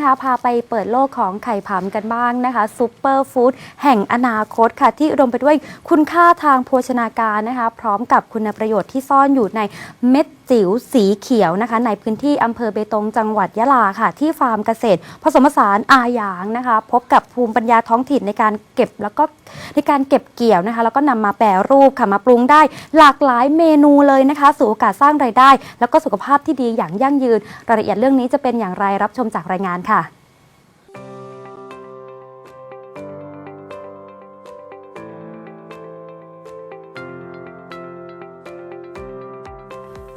นะคะพาไปเปิดโลกของไข่ผำกันบ้างนะคะซูเปอร์ฟู้ดแห่งอนาคตค่ะ ที่อุดมไปด้วยคุณค่าทางโภชนาการนะคะ พร้อมกับคุณประโยชน์ที่ซ่อนอยู่ในเม็ดจิ๋วสีเขียวนะคะ ในพื้นที่อำเภอเบตงจังหวัดยะลาค่ะ ที่ฟาร์มเกษตร ผสมผสานอาหยางนะคะ พบกับภูมิปัญญาท้องถิ่นในการเก็บแล้วก็ในการเก็บเกี่ยวนะคะ แล้วก็นำมาแปรรูปค่ะมาปรุงได้ หลากหลายเมนูเลยนะคะ สู่โอกาสสร้างรายได้ แล้วก็สุขภาพที่ดีอย่างยั่งยืนรายละเอียดเรื่องนี้จะเป็นอย่างไรรับชมจากรายงานค่ะ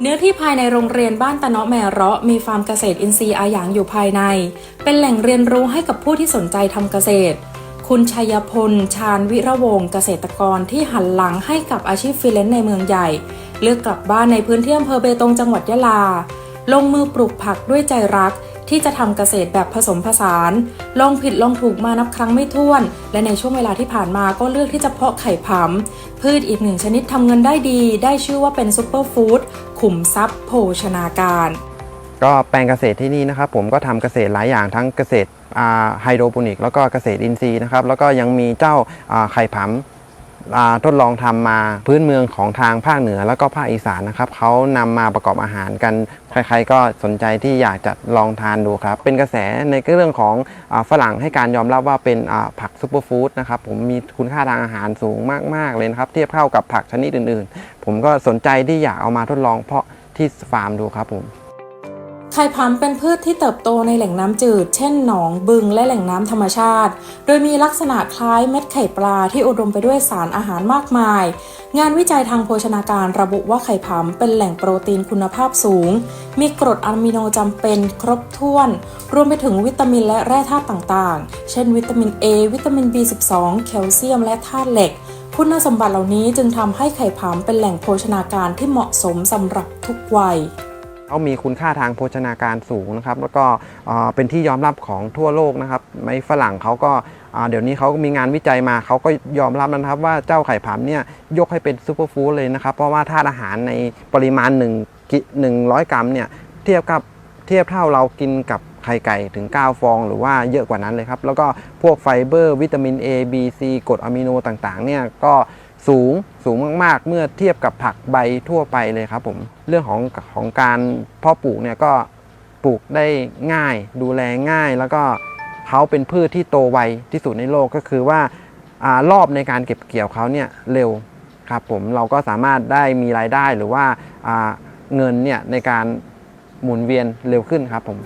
เนื้อที่ภายในโรงเรียนบ้านตะเนาะแมเราะมีฟาร์มเกษตรอินทรีย์อาหยางอยู่ภายใน เป็นแหล่งเรียนรู้ให้กับผู้ที่สนใจทำเกษตร คุณชัยพล ชาญวิระวงศเกษตรกรที่หันหลังให้กับอาชีพฟรีแลนซ์ในเมืองใหญ่ เลือกกลับบ้านในพื้นที่อำเภอเบตงจังหวัดยะลา ลงมือปลูกผักด้วยใจรัก ที่จะทำเกษตรแบบผสมผสานลองผิดลองถูกมานับครั้งไม่ถ้วน และในช่วงเวลาที่ผ่านมาก็เลือกที่จะเพาะไข่ผำพืชอีกหนึ่งชนิดทำเงินได้ดี ได้ชื่อว่าเป็นซูเปอร์ฟู้ดขุมทรัพย์โภชนาการ ก็แปลงเกษตรที่นี่นะครับผมก็ทำเกษตรหลายอย่างทั้งเกษตรไฮโดรโปนิก แล้วก็เกษตรอินทรีย์นะครับแล้วก็ยังมีเจ้าไข่ผำอ่า ทดลองทำมาพื้นเมืองของทางภาคเหนือแล้วก็ภาคอีสานนะครับเขานำมาประกอบอาหารกันใครๆก็สนใจที่อยากจะลองทานดูครับ เป็นกระแสในเรื่องของฝรั่งให้การยอมรับว่าเป็นผักซูเปอร์ฟู้ดนะครับผมมีคุณค่าทางอาหารสูงมากๆเลยนะครับ เทียบเท่ากับผักชนิดอื่นๆ ผมก็สนใจที่อยากเอามาทดลองเพาะที่ฟาร์มดูครับผม ไข่พำเป็นพืชที่เติบโตในแหล่งน้ำจืด เช่นหนองบึงและแหล่งน้ำธรรมชาติ โดยมีลักษณะคล้ายเม็ดไข่ปลาที่อุดมไปด้วยสารอาหารมากมาย งานวิจัยทางโภชนาการระบุว่าไข่พำเป็นแหล่งโปรตีนคุณภาพสูง มีกรดอะมิโนจำเป็นครบถ้วน รวมไปถึงวิตามินและแร่ธาตุต่างๆ เช่น วิตามิน A วิตามิน B12 แคลเซียม และธาตุเหล็กคุณสมบัติเหล่านี้จึงทำให้ไข่พำเป็นแหล่งโภชนาการที่เหมาะสมสำหรับทุกวัย เขามีคุณค่าทางโภชนาการสูงนะครับแล้วก็เป็นที่ยอมรับของทั่วโลกนะครับไม่ฝรั่งเขาก็เดี๋ยวนี้เขาก็มีงานวิจัยมาเขาก็ยอมรับนะครับว่าเจ้าไข่ผำเนี่ยยกให้เป็นซูเปอร์ฟู้ดเลยนะครับ เพราะว่าธาตุอาหารในปริมาณ1กิ100 กรัมเนี่ยเทียบกับเทียบเท่าเรากินกับไข่ไก่ถึง 9 ฟองหรือว่าเยอะกว่านั้นเลยครับ แล้วก็พวกไฟเบอร์ วิตามิน A B C กรดอะมิโนต่างๆเนี่ยก็ สูงสูงมากๆ เมื่อเทียบกับผักใบทั่วไปเลยครับผมเรื่องของของการเพาะปลูกเนี่ยก็ปลูกได้ง่าย ดูแลง่าย แล้วก็เขาเป็นพืชที่โตไวที่สุดในโลกก็คือว่าอารอบในการเก็บเกี่ยวเขาเนี่ยเร็วครับผมเราก็สามารถได้มีรายได้หรือว่าาเงินเนี่ยในการหมุนเวียนเร็วขึ้นครับผม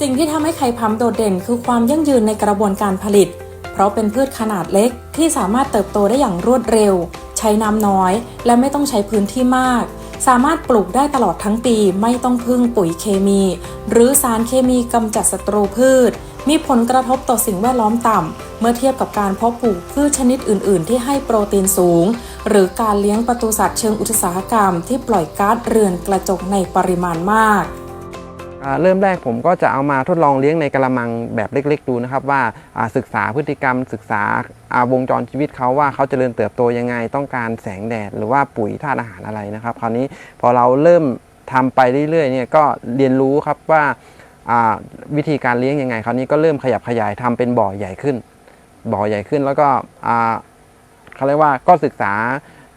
สิ่งที่ทำให้ไข่พำโดดเด่นคือความยั่งยืนในกระบวนการผลิต เพราะเป็นพืชขนาดเล็ก ที่สามารถเติบโตได้อย่างรวดเร็ว ใช้น้ำน้อย และไม่ต้องใช้พื้นที่มาก สามารถปลูกได้ตลอดทั้งปีไม่ต้องพึ่งปุ๋ยเคมี หรือสารเคมีกำจัดศัตรูพืช มีผลกระทบต่อสิ่งแวดล้อมต่ำ เมื่อเทียบกับการเพาะปลูกพืชชนิดอื่น ๆ ที่ให้โปรตีนสูง หรือการเลี้ยงปศุสัตว์เชิงอุตสาหกรรม ที่ปล่อยก๊าซเรือนกระจกในปริมาณมาก เริ่มแรกผมก็จะเอามาทดลองเลี้ยงในกระมังแบบเล็ก ๆ ดูนะครับว่าศึกษาพฤติกรรม ศึกษาวงจรชีวิตเขาว่าเขาจเจริญเติบโตยังไง ต้องการแสงแดด หรือว่าปุ๋ยธาตุอาหารอะไรนะครับ คราวนี้พอเราเริ่มทำไปเรื่อยๆเนี่ยก็เรียนรู้ครับว่าวิธีการเลี้ยงยังไง คราวนี้ก็เริ่มขยับขยายทำเป็นบ่อใหญ่ขึ้น บ่อใหญ่ขึ้นแล้วก็เขาเรียกว่าก็ศึกษา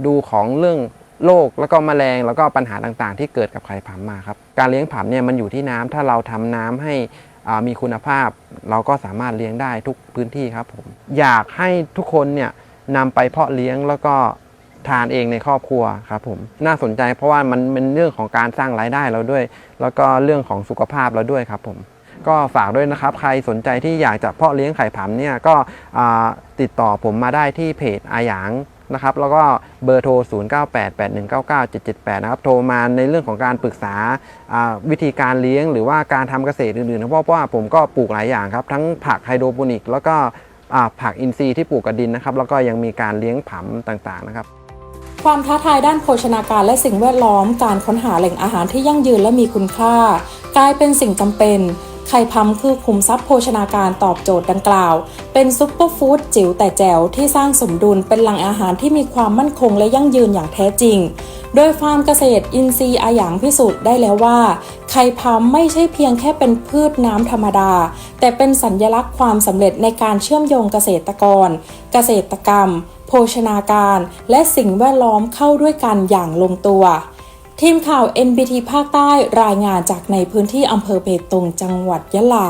ดูของเรื่อง โรคแล้วก็แมลงแล้วก็ปัญหาต่างๆ ที่เกิดกับไข่ผำมาครับการเลี้ยงผำเนี่ยมันอยู่ที่น้ำถ้าเราทำน้ำให้มีคุณภาพ เราก็สามารถเลี้ยงได้ทุกพื้นที่ครับผมอยากให้ทุกคนเนี่ยนำไปเพาะเลี้ยงแล้วก็ทานเองในครอบครัวครับผมน่าสนใจเพราะว่ามันเป็นเรื่องของการสร้างรายได้เราด้วย แล้วก็เรื่องของสุขภาพเราด้วยครับผม ก็ฝากด้วยนะครับ ใครสนใจที่อยากจะเพาะเลี้ยงไข่ผำเนี่ยก็ติดต่อผมมาได้ที่เพจอาหยางนะครับแล้วก็เบอร์โทร 0988199778 นะครับ โทรมาในเรื่องของการปรึกษาวิธีการเลี้ยง หรือว่าการทำเกษตรอื่นๆนะเพราะว่าผมก็ปลูกหลายอย่างครับ ทั้งผักไฮโดรโปนิก แล้วก็ผักอินทรีย์ที่ปลูกกับดินนะครับ แล้วก็ยังมีการเลี้ยงผำต่างๆนะครับ ความท้าทายด้านโภชนาการและสิ่งแวดล้อม การค้นหาแหล่งอาหารที่ยั่งยืนและมีคุณค่า กลายเป็นสิ่งจำเป็น ไข่พำคือคุมทรัพย์โภชนาการตอบโจทย์ดังกล่าว เป็นซุปเปอร์ฟู้ดจิ๋วแต่แจ๋วที่สร้างสมดุลเป็นหล่งอาหารที่มีความมั่นคงและยั่งยืนอย่างแท้จริง โดยฟาร์มเกษตรอินทรีย์อาหยางพิสูจน์ได้แล้วว่า ไข่พำไม่ใช่เพียงแค่เป็นพืชน้ำธรรมดา แต่เป็นสัญญลักษณ์ความสำเร็จในการเชื่อมโยงเกษตรกร เกษตรกรรม โภชนาการ และสิ่งแวดล้อมเข้าด้วยกันอย่างลงตัว ทีมข่าว NBT ภาคใต้รายงานจากในพื้นที่อำเภอเบตงจังหวัดยะลา